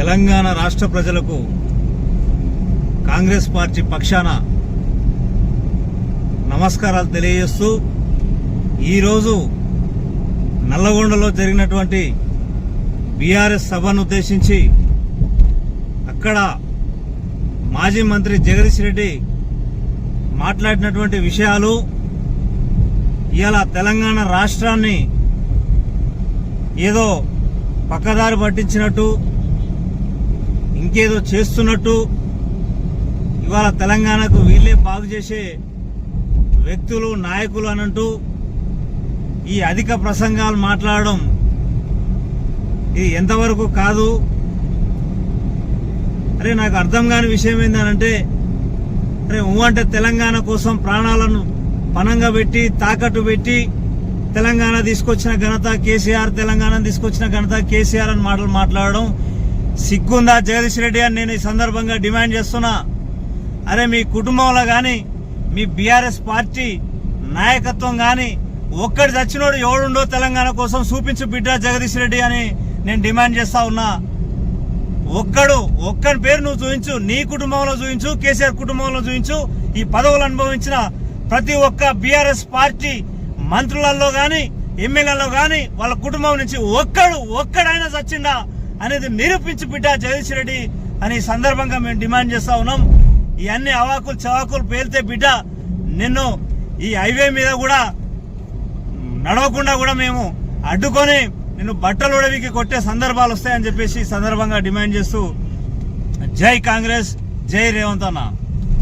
తెలంగాణ రాష్ట్ర ప్రజలకు కాంగ్రెస్ పార్టీ పక్షాన నమస్కారాలు తెలియజేస్తూ ఈరోజు నల్లగొండలో జరిగినటువంటి బీఆర్ఎస్ సభను ఉద్దేశించి అక్కడ మాజీ మంత్రి జగదీష్ రెడ్డి మాట్లాడినటువంటి విషయాలు ఇలా తెలంగాణ రాష్ట్రాన్ని ఏదో పక్కదారి పట్టించినట్టు ఇంకేదో చేస్తున్నట్టు ఇవాళ తెలంగాణకు వీళ్ళే బాగు చేసే వ్యక్తులు నాయకులు అనంటూ ఈ అధిక ప్రసంగాలు మాట్లాడడం ఇది ఎంతవరకు కాదు? అరే నాకు అర్థం కాని విషయం ఏంటంటే అరే ఊ అంటే తెలంగాణ కోసం ప్రాణాలను పనంగా పెట్టి తాకట్టు పెట్టి తెలంగాణ తీసుకొచ్చిన ఘనత కేసీఆర్ తెలంగాణ తీసుకొచ్చిన ఘనత కేసీఆర్ అని మాటలు మాట్లాడడం సిగ్గుందా జగదీష్ రెడ్డి అని నేను ఈ సందర్భంగా డిమాండ్ చేస్తున్నా. అరే మీ కుటుంబంలో కానీ మీ బీఆర్ఎస్ పార్టీ నాయకత్వం కానీ ఒక్కడి చచ్చినోడు ఎవడుండో తెలంగాణ కోసం చూపించు బిడ్డ జగదీష్ రెడ్డి అని నేను డిమాండ్ చేస్తా ఉన్నా. ఒక్కడు ఒక్కడి పేరు నువ్వు చూపించు నీ కుటుంబంలో చూపించు కేసీఆర్ కుటుంబంలో చూపించు ఈ పదవులు అనుభవించిన ప్రతి ఒక్క బీఆర్ఎస్ పార్టీ మంత్రులలో కానీ ఎమ్మెల్యేలో కానీ వాళ్ళ కుటుంబం నుంచి ఒక్కడు ఒక్కడైనా చచ్చిండా? అనేది నిరూపించి బిడ్డ జగదీష్ రెడ్డి అని ఈ సందర్భంగా మేము డిమాండ్ చేస్తా ఉన్నాం. ఈ అన్ని అవాకులు చవాకులు పేలితే బిడ్డ నిన్ను ఈ హైవే మీద కూడా నడవకుండా కూడా మేము అడ్డుకొని నిన్ను బట్టలు ఉడవికి కొట్టే సందర్భాలు వస్తాయని చెప్పేసి సందర్భంగా డిమాండ్ చేస్తూ జై కాంగ్రెస్ జై రేవంత్ అన్నా.